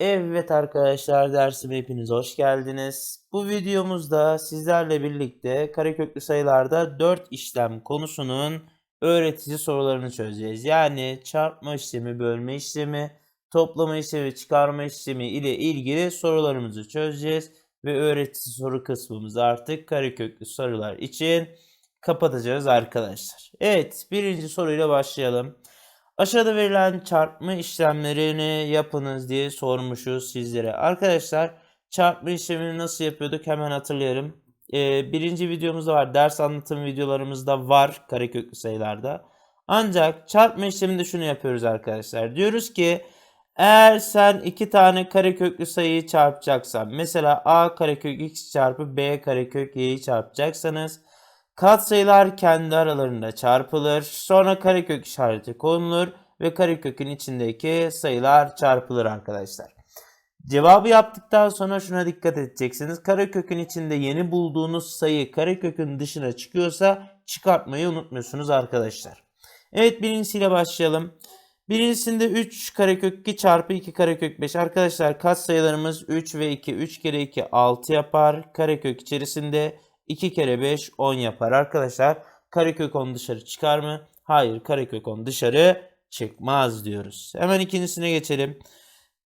Evet arkadaşlar dersime hepiniz hoş geldiniz. Bu videomuzda sizlerle birlikte kareköklü sayılarda 4 işlem konusunun öğretici sorularını çözeceğiz. Yani çarpma işlemi, bölme işlemi, toplama işlemi, çıkarma işlemi ile ilgili sorularımızı çözeceğiz. Ve öğretici soru kısmımızı artık kareköklü sorular için kapatacağız arkadaşlar. Evet birinci soruyla başlayalım. Aşağıda verilen çarpma işlemlerini yapınız diye sormuşuz sizlere. Arkadaşlar çarpma işlemini nasıl yapıyorduk hemen hatırlayalım. Ee, birinci videomuzda var. Ders anlatım videolarımızda var kareköklü sayılarda. Ancak çarpma işleminde şunu yapıyoruz arkadaşlar. Diyoruz ki eğer sen iki tane kareköklü sayıyı çarpacaksan mesela a karekök x çarpı b karekök y'yi çarpacaksanız Katsayılar kendi aralarında çarpılır. Sonra karekök işareti konulur ve karekökün içindeki sayılar çarpılır arkadaşlar. Cevabı yaptıktan sonra şuna dikkat edeceksiniz. Karekökün içinde yeni bulduğunuz sayı karekökün dışına çıkıyorsa çıkartmayı unutmuyorsunuz arkadaşlar. Evet birincisiyle başlayalım. Birincisinde 3 karekök 2 çarpı 2 karekök 5. Arkadaşlar katsayılarımız 3 ve 2. 3 kere 2 6 yapar. Karekök içerisinde 2 kere 5 10 yapar arkadaşlar. Karekök 10 dışarı çıkar mı? Hayır karekök 10 dışarı çıkmaz diyoruz. Hemen ikincisine geçelim.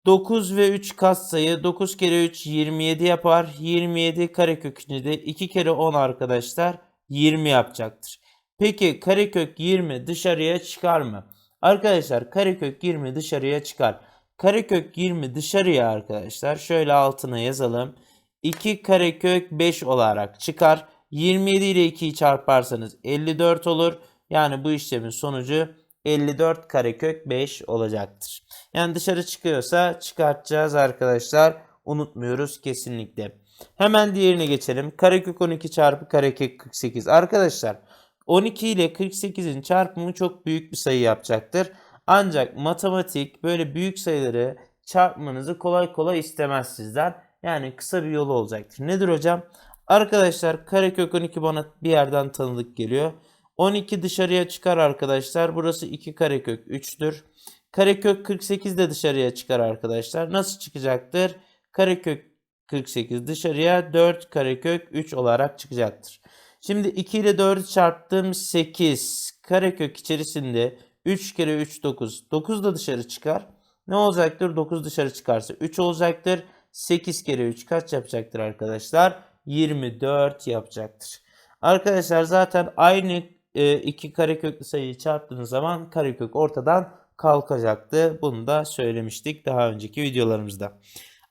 9 ve 3 katsayı 9 kere 3 27 yapar. 27 karekökünü de 2 kere 10 arkadaşlar 20 yapacaktır. Peki karekök 20 dışarıya çıkar mı? Arkadaşlar karekök 20 dışarıya çıkar. Karekök 20 dışarıya arkadaşlar şöyle altına yazalım. 2 karekök 5 olarak çıkar. 27 ile 2'yi çarparsanız 54 olur. Yani bu işlemin sonucu 54 karekök 5 olacaktır. Yani dışarı çıkıyorsa çıkartacağız arkadaşlar. Unutmuyoruz kesinlikle. Hemen diğerine geçelim. Karekök 12 çarpı karekök 48. Arkadaşlar 12 ile 48'in çarpımı çok büyük bir sayı yapacaktır. Ancak matematik böyle büyük sayıları çarpmanızı kolay kolay istemez sizden. Yani kısa bir yolu olacaktır. Nedir hocam? Arkadaşlar karekök 12 bana bir yerden tanıdık geliyor. 12 dışarıya çıkar arkadaşlar. Burası 2 karekök 3'tür. Karekök 48 de dışarıya çıkar arkadaşlar. Nasıl çıkacaktır? Karekök 48 dışarıya 4 karekök 3 olarak çıkacaktır. Şimdi 2 ile 4'ü çarptım 8. Karekök içerisinde 3 kere 3 9. 9 da dışarı çıkar. Ne olacaktır? 9 dışarı çıkarsa 3 olacaktır. 8 kere 3 kaç yapacaktır arkadaşlar? 24 yapacaktır. Arkadaşlar zaten aynı e, iki kareköklü sayıyı çarptığınız zaman karekök ortadan kalkacaktı. Bunu da söylemiştik daha önceki videolarımızda.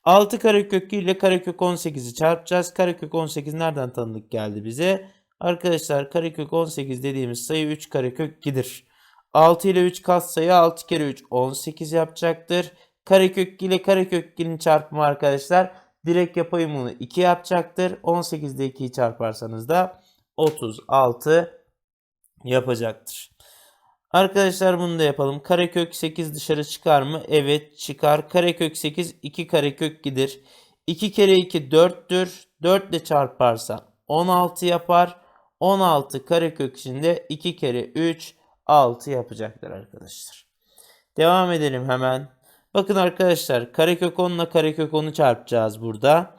6 karekök ile karekök 18'i çarpacağız. Karekök 18 nereden tanıdık geldi bize? Arkadaşlar karekök 18 dediğimiz sayı 3 karekök 2'dir. 6 ile 3 katsayı 6 kere 3 18 yapacaktır. Karekök ile karekök 2'nin çarpımı arkadaşlar direkt yapayım bunu 2 yapacaktır. 18 ile 2'yi çarparsanız da 36 yapacaktır. Arkadaşlar bunu da yapalım. Karekök 8 dışarı çıkar mı? Evet çıkar. Karekök 8 2 karekök gidir. 2 kere 2 4'tür. 4 ile çarparsa 16 yapar. 16 karekök içinde 2 kere 3 6 yapacaktır arkadaşlar. Devam edelim hemen. Bakın arkadaşlar karekök 10 ile karekök 10'u çarpacağız burada.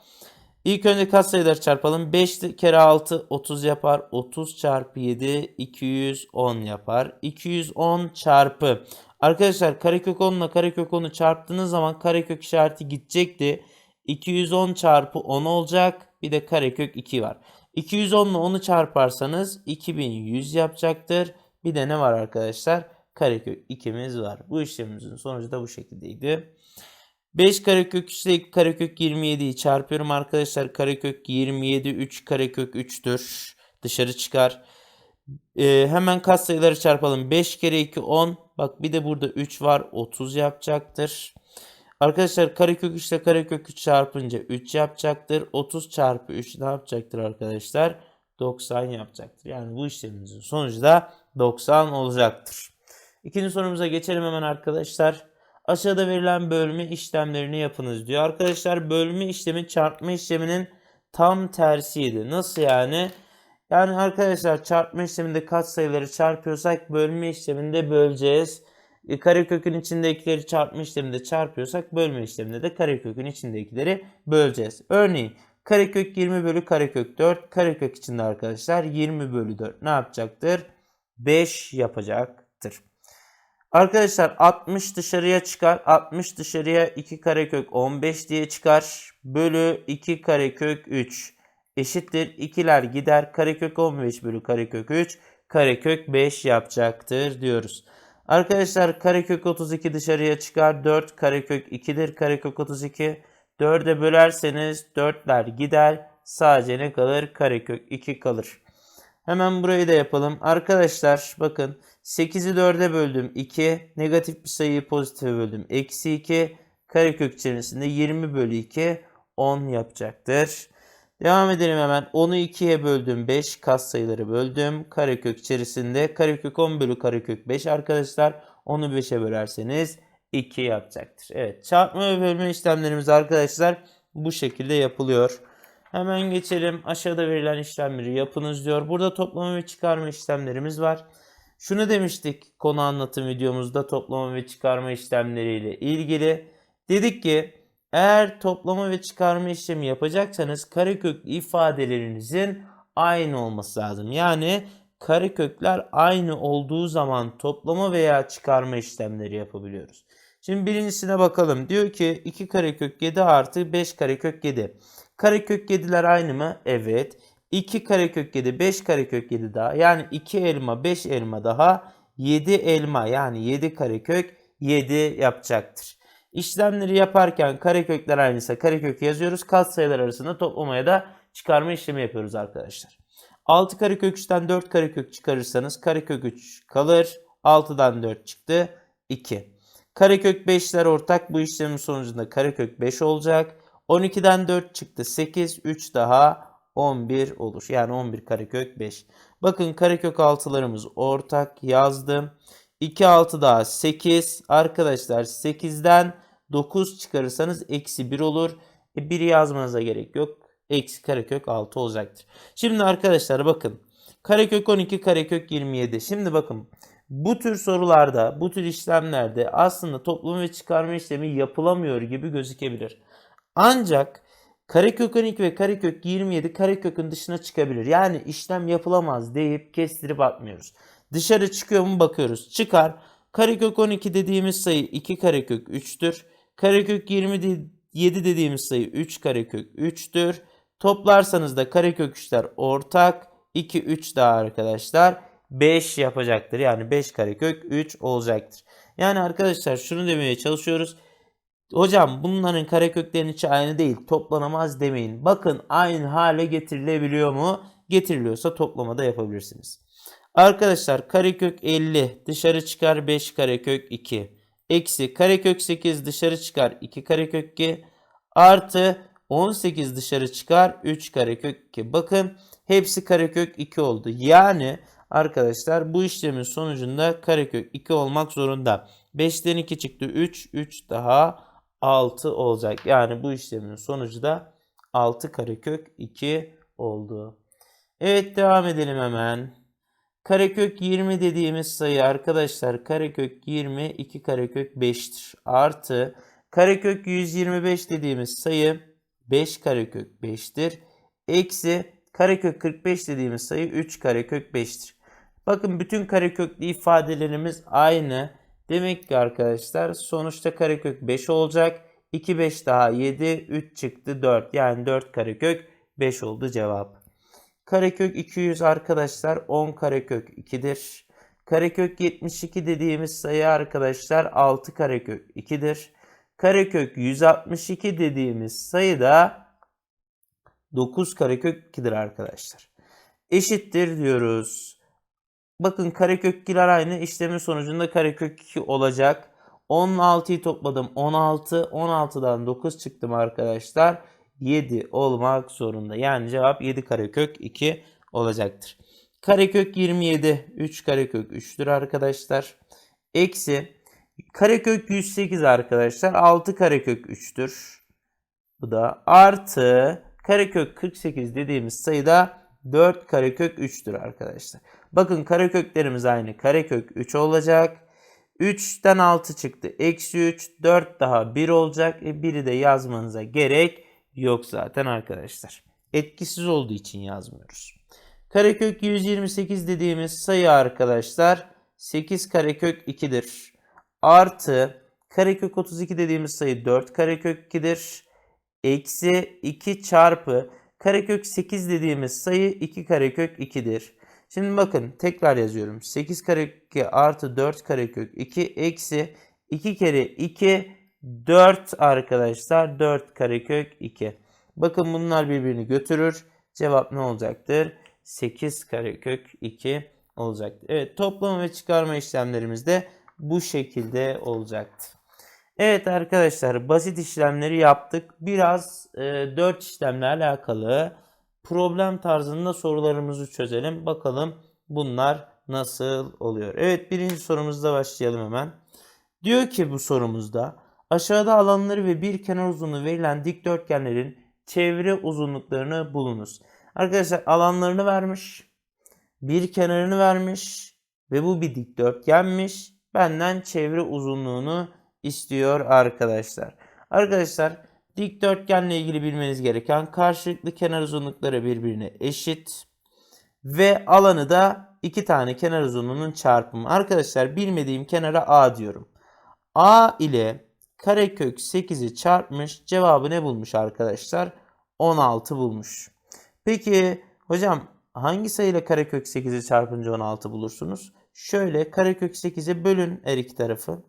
İlk önce katsayıları çarpalım. 5 kere 6 30 yapar. 30 çarpı 7 210 yapar. 210 çarpı. Arkadaşlar karekök 10 ile karekök 10'u çarptığınız zaman karekök işareti gidecekti. 210 çarpı 10 olacak. Bir de karekök 2 var. 210 ile 10'u çarparsanız 2100 yapacaktır. Bir de ne var arkadaşlar? Karekök 2'miz var. Bu işlemimizin sonucu da bu şekildeydi. 5 karekök 3 ile karekök 27'yi çarpıyorum arkadaşlar. Karekök 27 3 karekök 3'tür. Dışarı çıkar. Ee, hemen katsayıları çarpalım. 5 kere 2 10. Bak bir de burada 3 var. 30 yapacaktır. Arkadaşlar karekök 3 ile karekök 3 çarpınca 3 yapacaktır. 30 çarpı 3 ne yapacaktır arkadaşlar? 90 yapacaktır. Yani bu işlemimizin sonucu da 90 olacaktır. İkinci sorumuza geçelim hemen arkadaşlar. Aşağıda verilen bölme işlemlerini yapınız diyor. Arkadaşlar bölme işlemi çarpma işleminin tam tersiydi. Nasıl yani? Yani arkadaşlar çarpma işleminde katsayıları çarpıyorsak bölme işleminde böleceğiz. E, karekökün içindekileri çarpma işleminde çarpıyorsak bölme işleminde de karekökün içindekileri böleceğiz. Örneğin karekök 20 bölü karekök 4. Karekök içinde arkadaşlar 20 bölü 4 ne yapacaktır? 5 yapacaktır. Arkadaşlar 60 dışarıya çıkar. 60 dışarıya 2 karekök 15 diye çıkar. Bölü 2 karekök 3 eşittir. İkiler gider. Karekök 15 bölü karekök 3 karekök 5 yapacaktır diyoruz. Arkadaşlar karekök 32 dışarıya çıkar. 4 karekök 2'dir. Karekök 32. 4'e bölerseniz 4'ler gider. Sadece ne kalır? Karekök 2 kalır. Hemen burayı da yapalım. Arkadaşlar bakın 8'i 4'e böldüm 2. Negatif bir sayıyı pozitife böldüm. Eksi 2. Karekök içerisinde 20 bölü 2 10 yapacaktır. Devam edelim hemen. 10'u 2'ye böldüm 5. Kas sayıları böldüm. Karekök içerisinde karekök 10 bölü karekök 5 arkadaşlar. 10'u 5'e bölerseniz 2 yapacaktır. Evet çarpma ve bölme işlemlerimiz arkadaşlar bu şekilde yapılıyor. Hemen geçelim. Aşağıda verilen işlemleri yapınız diyor. Burada toplama ve çıkarma işlemlerimiz var. Şunu demiştik konu anlatım videomuzda toplama ve çıkarma işlemleriyle ilgili. Dedik ki eğer toplama ve çıkarma işlemi yapacaksanız kareköklü ifadelerinizin aynı olması lazım. Yani karekökler aynı olduğu zaman toplama veya çıkarma işlemleri yapabiliyoruz. Şimdi birincisine bakalım. Diyor ki 2 karekök 7 artı 5 karekök 7. Karekök 7'ler aynı mı? Evet. 2 karekök 7 5 karekök 7 daha. Yani 2 elma 5 elma daha 7 elma yani 7 karekök 7 yapacaktır. İşlemleri yaparken karekökler aynıysa karekök yazıyoruz. Katsayılar arasında toplamaya da çıkarma işlemi yapıyoruz arkadaşlar. 6 karekök 3'ten 4 karekök çıkarırsanız karekök 3 kalır. 6'dan 4 çıktı. 2. Karekök 5'ler ortak. Bu işlemin sonucunda karekök 5 olacak. 12'den 4 çıktı. 8. 3 daha 11 olur. Yani 11 karekök 5. Bakın karekök 6'larımız ortak yazdım. 2 6 daha 8. Arkadaşlar 8'den 9 çıkarırsanız eksi 1 olur. E 1'i yazmanıza gerek yok. Eksi karekök 6 olacaktır. Şimdi arkadaşlar bakın. Karekök 12 karekök 27. Şimdi bakın bu tür sorularda, bu tür işlemlerde aslında toplama ve çıkarma işlemi yapılamıyor gibi gözükebilir. Ancak karekök 12 ve karekök 27 karekökün dışına çıkabilir. Yani işlem yapılamaz deyip kestirip atmıyoruz. Dışarı çıkıyor mu bakıyoruz. Çıkar. Karekök 12 dediğimiz sayı 2 karekök 3'tür. Karekök 27 dediğimiz sayı 3 karekök 3'tür. Toplarsanız da karekök 3'ler ortak. 2 3 daha arkadaşlar 5 yapacaktır. Yani 5 karekök 3 olacaktır. Yani arkadaşlar şunu demeye çalışıyoruz. Hocam bunların kareköklerin içi aynı değil. Toplanamaz demeyin. Bakın aynı hale getirilebiliyor mu? Getiriliyorsa toplamada yapabilirsiniz. Arkadaşlar karekök 50 dışarı çıkar 5 karekök 2. Eksi karekök 8 dışarı çıkar 2 karekök 2. Artı 18 dışarı çıkar 3 karekök 2. Bakın hepsi karekök 2 oldu. Yani arkadaşlar bu işlemin sonucunda karekök 2 olmak zorunda. 5'ten 2 çıktı 3. 3 daha 6 olacak. Yani bu işlemin sonucu da 6 karekök 2 oldu. Evet devam edelim hemen. Karekök 20 dediğimiz sayı arkadaşlar karekök 20 2 karekök 5'tir. Artı karekök 125 dediğimiz sayı 5 karekök 5'tir. Eksi karekök 45 dediğimiz sayı 3 karekök 5'tir. Bakın bütün kareköklü ifadelerimiz aynı. Demek ki arkadaşlar sonuçta karekök 5 olacak. 2 5 daha 7 3 çıktı 4 yani 4 karekök 5 oldu cevap. Karekök 200 arkadaşlar 10 karekök 2'dir. Karekök 72 dediğimiz sayı arkadaşlar 6 karekök 2'dir. Karekök 162 dediğimiz sayı da 9 karekök 2'dir arkadaşlar. Eşittir diyoruz. Bakın karekök 2'ler aynı. işlemin sonucunda karekök 2 olacak. 16'yı topladım 16. 16'dan 9 çıktım arkadaşlar. 7 olmak zorunda. Yani cevap 7 karekök 2 olacaktır. Karekök 27 3 karekök 3'tür arkadaşlar. Eksi karekök 108 arkadaşlar 6 karekök 3'tür. Bu da artı karekök 48 dediğimiz sayıda 4 karekök 3'tür arkadaşlar. Bakın kareköklerimiz aynı. Karekök 3 olacak. 3'ten 6 çıktı. Eksi 3. 4 daha 1 olacak. E 1'i de yazmanıza gerek yok zaten arkadaşlar. Etkisiz olduğu için yazmıyoruz. Karekök 128 dediğimiz sayı arkadaşlar 8 karekök 2'dir. Artı karekök 32 dediğimiz sayı 4 karekök 2'dir. Eksi 2 çarpı karekök 8 dediğimiz sayı 2 karekök 2'dir. Şimdi bakın tekrar yazıyorum. 8 karekök 2 artı 4 karekök 2 eksi 2 kere 2 4 arkadaşlar. 4 karekök 2. Bakın bunlar birbirini götürür. Cevap ne olacaktır? 8 karekök 2 olacaktır. Evet toplama ve çıkarma işlemlerimiz de bu şekilde olacaktı. Evet arkadaşlar basit işlemleri yaptık. Biraz e, 4 işlemle alakalı problem tarzında sorularımızı çözelim. Bakalım bunlar nasıl oluyor. Evet birinci sorumuzda başlayalım hemen. Diyor ki bu sorumuzda aşağıda alanları ve bir kenar uzunluğu verilen dikdörtgenlerin çevre uzunluklarını bulunuz. Arkadaşlar alanlarını vermiş. Bir kenarını vermiş. Ve bu bir dikdörtgenmiş. Benden çevre uzunluğunu istiyor arkadaşlar. Arkadaşlar dikdörtgenle ilgili bilmeniz gereken karşılıklı kenar uzunlukları birbirine eşit. Ve alanı da iki tane kenar uzunluğunun çarpımı. Arkadaşlar bilmediğim kenara A diyorum. A ile karekök 8'i çarpmış. Cevabı ne bulmuş arkadaşlar? 16 bulmuş. Peki hocam hangi sayıyla karekök 8'i çarpınca 16 bulursunuz? Şöyle karekök 8'e bölün her iki tarafı.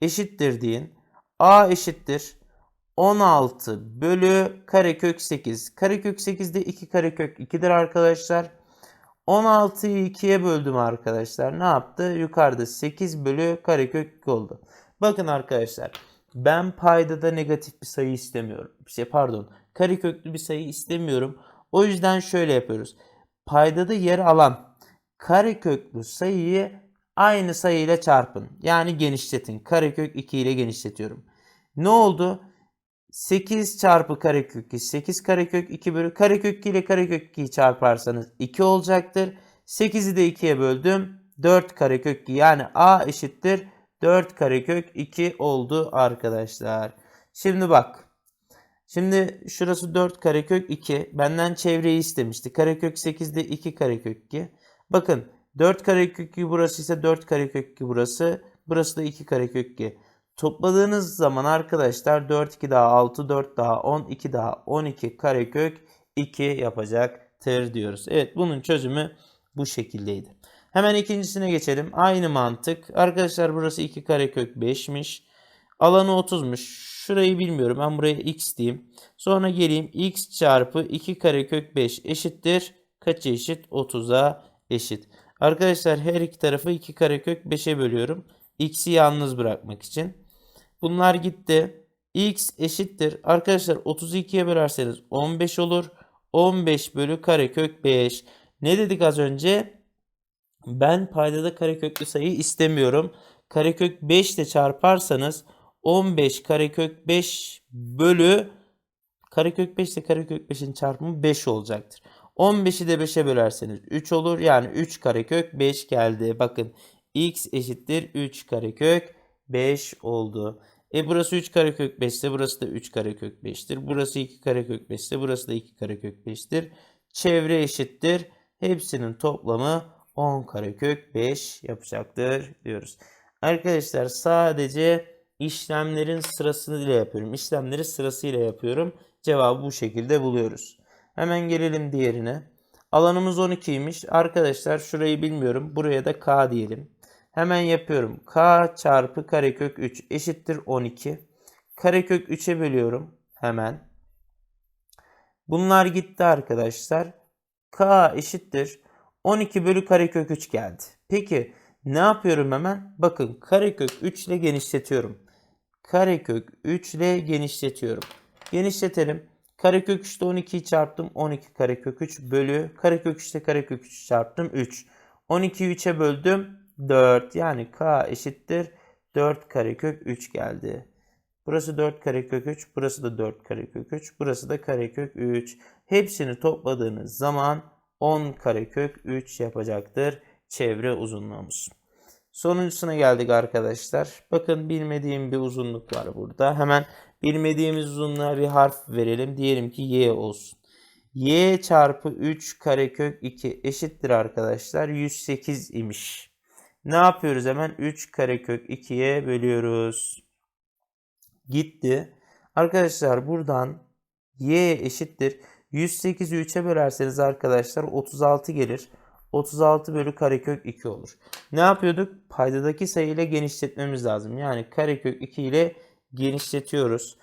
Eşittir deyin. A eşittir. 16 bölü karekök 8. Karekök 8 de 2 karekök 2'dir arkadaşlar. 16'yı 2'ye böldüm arkadaşlar. Ne yaptı? Yukarıda 8 bölü karekök 2 oldu. Bakın arkadaşlar. Ben paydada negatif bir sayı istemiyorum. Şey pardon. Kareköklü bir sayı istemiyorum. O yüzden şöyle yapıyoruz. Paydada yer alan kareköklü sayıyı aynı sayıyla çarpın. Yani genişletin. Karekök 2 ile genişletiyorum. Ne oldu? 8 çarpı karekök 2 8 karekök 2 bölü karekök 2 ile karekök 2'yi çarparsanız 2 olacaktır. 8'i de 2'ye böldüm. 4 karekök 2 yani a eşittir 4 karekök 2 oldu arkadaşlar. Şimdi bak. Şimdi şurası 4 karekök 2. Benden çevreyi istemişti. Karekök 8 de 2 karekök 2. Bakın 4 karekök 2 burası ise 4 karekök 2 burası. Burası da 2 karekök 2. Topladığınız zaman arkadaşlar 4 2 daha 6 4 daha 10 2 daha 12 karekök 2 yapacaktır diyoruz. Evet bunun çözümü bu şekildeydi. Hemen ikincisine geçelim. Aynı mantık. Arkadaşlar burası 2 karekök 5'miş. Alanı 30'muş. Şurayı bilmiyorum. Ben buraya x diyeyim. Sonra geleyim. x çarpı 2 karekök 5 eşittir. Kaç eşit? 30'a eşit. Arkadaşlar her iki tarafı 2 karekök 5'e bölüyorum. x'i yalnız bırakmak için. Bunlar gitti. x eşittir. Arkadaşlar 32'ye bölerseniz 15 olur. 15 bölü karekök 5. Ne dedik az önce? Ben paydada kareköklü sayı istemiyorum. Karekök 5 ile çarparsanız 15 karekök 5 bölü karekök 5 ile karekök 5'in çarpımı 5 olacaktır. 15'i de 5'e bölerseniz 3 olur. Yani 3 karekök 5 geldi. Bakın x eşittir 3 karekök 5 oldu. E burası 3 karekök 5 ise burası da 3 karekök 5'tir. Burası 2 karekök 5 ise burası da 2 karekök 5'tir. Çevre eşittir. Hepsinin toplamı 10 karekök 5 yapacaktır diyoruz. Arkadaşlar sadece işlemlerin sırasıyla yapıyorum. İşlemleri sırasıyla yapıyorum. Cevabı bu şekilde buluyoruz. Hemen gelelim diğerine. Alanımız 12'ymiş. Arkadaşlar şurayı bilmiyorum. Buraya da k diyelim. Hemen yapıyorum. k çarpı karekök 3 eşittir 12. Karekök 3'e bölüyorum. Hemen. Bunlar gitti arkadaşlar. k eşittir 12 bölü karekök 3 geldi. Peki ne yapıyorum hemen? Bakın karekök 3 ile genişletiyorum. Karekök 3 ile genişletiyorum. Genişletelim. Karekök 3'te 12'yi çarptım. 12 karekök 3 bölü. Karekök 3'te karekök 3 çarptım. 3. 12'yi 3'e böldüm. 4. Yani k eşittir. 4 karekök 3 geldi. Burası 4 karekök 3. Burası da 4 karekök 3. Burası da karekök 3. Hepsini topladığınız zaman 10 karekök 3 yapacaktır çevre uzunluğumuz. Sonuncusuna geldik arkadaşlar. Bakın bilmediğim bir uzunluk var burada. Hemen bilmediğimiz uzunluğa bir harf verelim. Diyelim ki y olsun. y çarpı 3 karekök 2 eşittir arkadaşlar. 108 imiş. Ne yapıyoruz hemen? 3 karekök 2'ye bölüyoruz. Gitti. Arkadaşlar buradan y eşittir. 108'i 3'e bölerseniz arkadaşlar 36 gelir. 36 bölü karekök 2 olur. Ne yapıyorduk? Paydadaki sayı ile genişletmemiz lazım. Yani karekök 2 ile genişletiyoruz.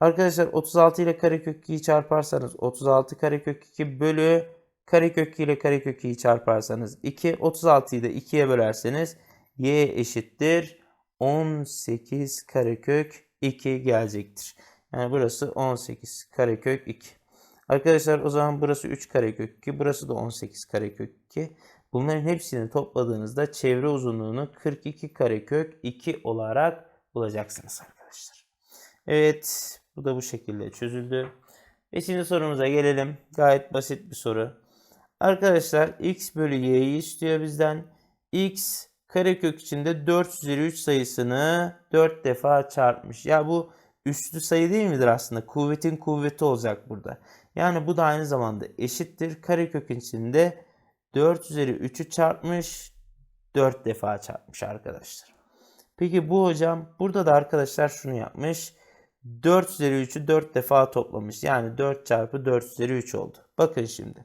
Arkadaşlar 36 ile karekök 2'yi çarparsanız 36 karekök 2 bölü karekök 2 ile karekök 2'yi çarparsanız 2. 36'yı da 2'ye bölerseniz y eşittir 18 karekök 2 gelecektir. Yani burası 18 karekök 2. Arkadaşlar o zaman burası 3 karekök 2. Burası da 18 karekök 2. Bunların hepsini topladığınızda çevre uzunluğunu 42 karekök 2 olarak bulacaksınız arkadaşlar. Evet bu da bu şekilde çözüldü. Beşinci sorumuza gelelim. Gayet basit bir soru. Arkadaşlar x bölü y'yi istiyor bizden. x karekök içinde 4 üzeri 3 sayısını 4 defa çarpmış. Ya bu üslü sayı değil midir aslında? Kuvvetin kuvveti olacak burada. Yani bu da aynı zamanda eşittir. Karekökün içinde 4 üzeri 3'ü çarpmış. 4 defa çarpmış arkadaşlar. Peki bu hocam burada da arkadaşlar şunu yapmış. 4 üzeri 3'ü 4 defa toplamış. Yani 4 çarpı 4 üzeri 3 oldu. Bakın şimdi.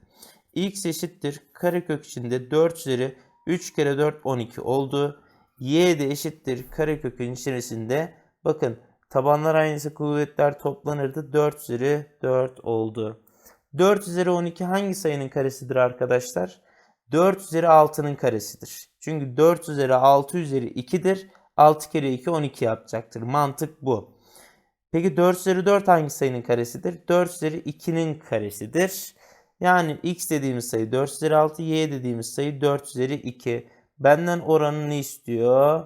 X eşittir. Karekök içinde 4 üzeri 3 kere 4 12 oldu. y de eşittir. Karekökün içerisinde bakın Tabanlar aynısı kuvvetler toplanırdı. 4 üzeri 4 oldu. 4 üzeri 12 hangi sayının karesidir arkadaşlar? 4 üzeri 6'nın karesidir. Çünkü 4 üzeri 6 üzeri 2'dir. 6 kere 2 12 yapacaktır. Mantık bu. Peki 4 üzeri 4 hangi sayının karesidir? 4 üzeri 2'nin karesidir. Yani x dediğimiz sayı 4 üzeri 6, y dediğimiz sayı 4 üzeri 2. Benden oranını istiyor.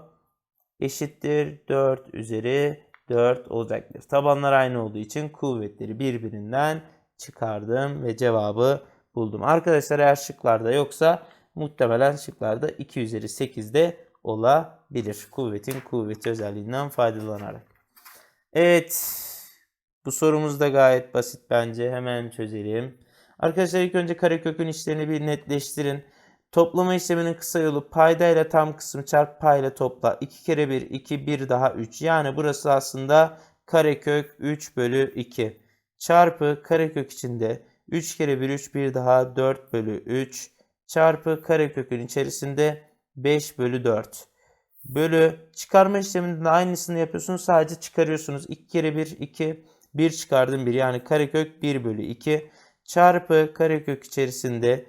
Eşittir 4 üzeri 4 olacaktır. Tabanlar aynı olduğu için kuvvetleri birbirinden çıkardım ve cevabı buldum. Arkadaşlar eğer şıklarda yoksa muhtemelen şıklarda 2 üzeri 8'de olabilir. Kuvvetin kuvveti özelliğinden faydalanarak. Evet. Bu sorumuz da gayet basit bence. Hemen çözelim. Arkadaşlar ilk önce karekökün işlerini bir netleştirin. Toplama işleminin kısa yolu payda ile tam kısmı çarp payla topla. 2 kere 1 2 1 daha 3. Yani burası aslında karekök 3 bölü 2. Çarpı karekök içinde 3 kere 1 3 1 daha 4 bölü 3. Çarpı karekökün içerisinde 5 bölü 4. Bölü çıkarma işleminde aynısını yapıyorsunuz. Sadece çıkarıyorsunuz. 2 kere 1 2 1 çıkardım 1 yani karekök 1 bölü 2 çarpı karekök içerisinde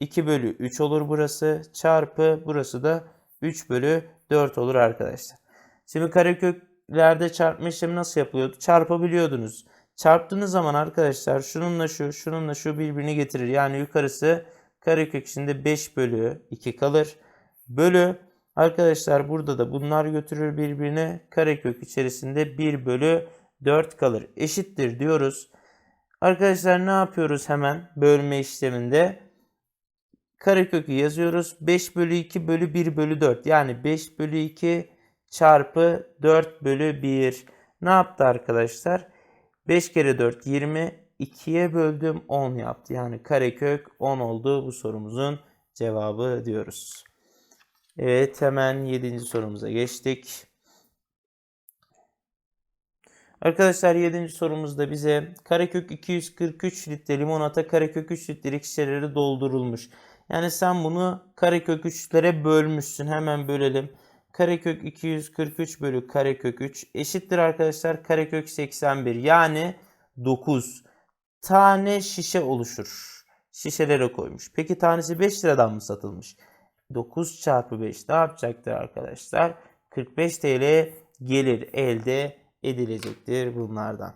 2 bölü 3 olur burası. Çarpı burası da 3 bölü 4 olur arkadaşlar. Şimdi kareköklerde çarpma işlemi nasıl yapılıyordu? Çarpabiliyordunuz. Çarptığınız zaman arkadaşlar şununla şu, şununla şu birbirini getirir. Yani yukarısı karekök içinde 5 bölü 2 kalır. Bölü arkadaşlar burada da bunlar götürür birbirine. Karekök içerisinde 1 bölü 4 kalır. Eşittir diyoruz. Arkadaşlar ne yapıyoruz hemen bölme işleminde? Karekökü yazıyoruz. 5 bölü 2 bölü 1 bölü 4. Yani 5 bölü 2 çarpı 4 bölü 1. Ne yaptı arkadaşlar? 5 kere 4 20. 2'ye böldüm 10 yaptı. Yani karekök 10 oldu bu sorumuzun cevabı diyoruz. Evet hemen 7. sorumuza geçtik. Arkadaşlar 7. sorumuzda bize karekök 243 litre limonata karekök 3 litrelik şişeleri doldurulmuş. Yani sen bunu karekök 3'lere bölmüşsün. Hemen bölelim. Karekök 243 bölü karekök 3 eşittir arkadaşlar karekök 81. Yani 9 tane şişe oluşur. Şişelere koymuş. Peki tanesi 5 liradan mı satılmış? 9 çarpı 5 ne yapacaktır arkadaşlar? 45 TL gelir elde edilecektir bunlardan.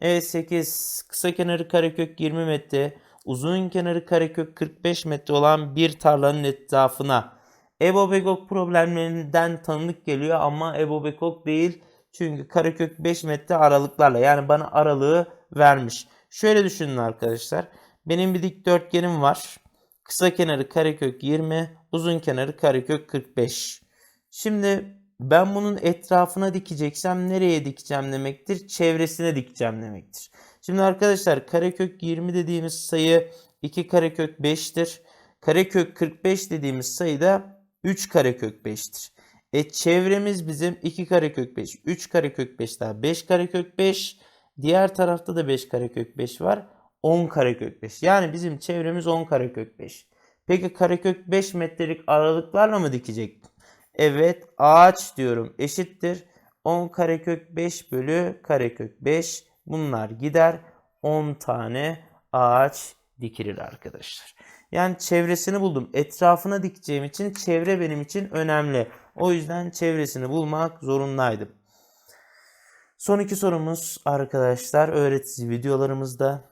Evet 8 kısa kenarı karekök 20 metre uzun kenarı karekök 45 metre olan bir tarlanın etrafına Ebobekok problemlerinden tanıdık geliyor ama Ebobekok değil. Çünkü karekök 5 metre aralıklarla yani bana aralığı vermiş. Şöyle düşünün arkadaşlar. Benim bir dikdörtgenim var. Kısa kenarı karekök 20, uzun kenarı karekök 45. Şimdi ben bunun etrafına dikeceksem nereye dikeceğim demektir? Çevresine dikeceğim demektir. Şimdi arkadaşlar karekök 20 dediğimiz sayı 2 karekök 5'tir. Karekök 45 dediğimiz sayı da 3 karekök 5'tir. E çevremiz bizim 2 karekök 5, 3 karekök 5 daha 5 karekök 5. Diğer tarafta da 5 karekök 5 var. 10 karekök 5. Yani bizim çevremiz 10 karekök 5. Peki karekök 5 metrelik aralıklarla mı dikecektim? Evet ağaç diyorum eşittir. 10 karekök 5 bölü karekök 5. Bunlar gider. 10 tane ağaç dikilir arkadaşlar. Yani çevresini buldum. Etrafına dikeceğim için çevre benim için önemli. O yüzden çevresini bulmak zorundaydım. Son iki sorumuz arkadaşlar öğretici videolarımızda.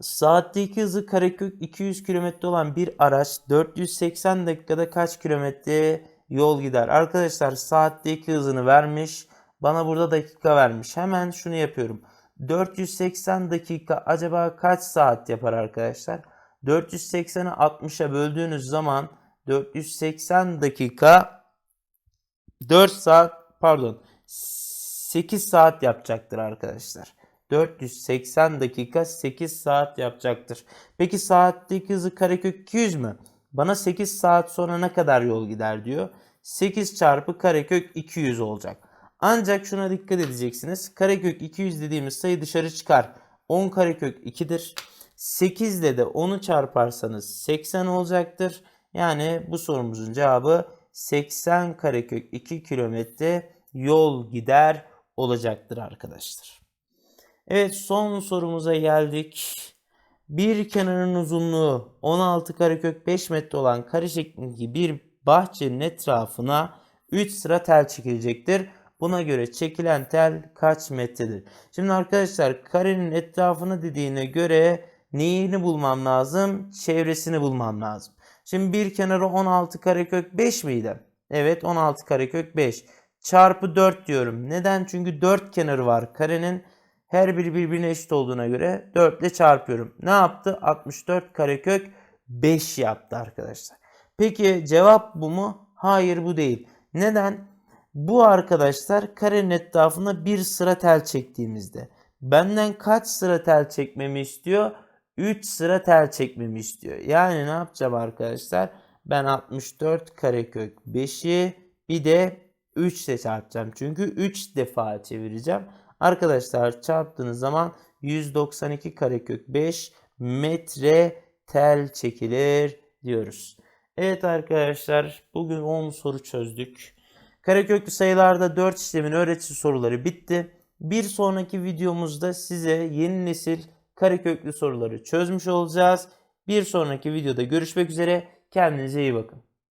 Saatteki hızı karekök 200 km olan bir araç 480 dakikada kaç kilometre yol gider? Arkadaşlar saatteki hızını vermiş. Bana burada dakika vermiş. Hemen şunu yapıyorum. 480 dakika acaba kaç saat yapar arkadaşlar? 480'i 60'a böldüğünüz zaman 480 dakika 4 saat pardon 8 saat yapacaktır arkadaşlar. 480 dakika 8 saat yapacaktır. Peki saatteki hızı karekök 200 mü? Bana 8 saat sonra ne kadar yol gider diyor. 8 çarpı karekök 200 olacak. Ancak şuna dikkat edeceksiniz. Karekök 200 dediğimiz sayı dışarı çıkar. 10 karekök 2'dir. 8 ile de 10'u çarparsanız 80 olacaktır. Yani bu sorumuzun cevabı 80 karekök 2 kilometre yol gider olacaktır arkadaşlar. Evet son sorumuza geldik. Bir kenarın uzunluğu 16 karekök 5 metre olan kare şeklindeki bir bahçenin etrafına 3 sıra tel çekilecektir. Buna göre çekilen tel kaç metredir? Şimdi arkadaşlar karenin etrafını dediğine göre neyini bulmam lazım? Çevresini bulmam lazım. Şimdi bir kenarı 16 karekök 5 miydi? Evet 16 karekök 5. Çarpı 4 diyorum. Neden? Çünkü 4 kenarı var karenin. Her biri birbirine eşit olduğuna göre 4 ile çarpıyorum. Ne yaptı? 64 karekök 5 yaptı arkadaşlar. Peki cevap bu mu? Hayır bu değil. Neden? Bu arkadaşlar karenin etrafına bir sıra tel çektiğimizde benden kaç sıra tel çekmemi istiyor? 3 sıra tel çekmemi istiyor. Yani ne yapacağım arkadaşlar? Ben 64 karekök 5'i bir de 3 ile çarpacağım. Çünkü 3 defa çevireceğim. Arkadaşlar çarptığınız zaman 192 karekök 5 metre tel çekilir diyoruz. Evet arkadaşlar bugün 10 soru çözdük. Kareköklü sayılarda 4 işlemin öğretici soruları bitti. Bir sonraki videomuzda size yeni nesil kareköklü soruları çözmüş olacağız. Bir sonraki videoda görüşmek üzere. Kendinize iyi bakın.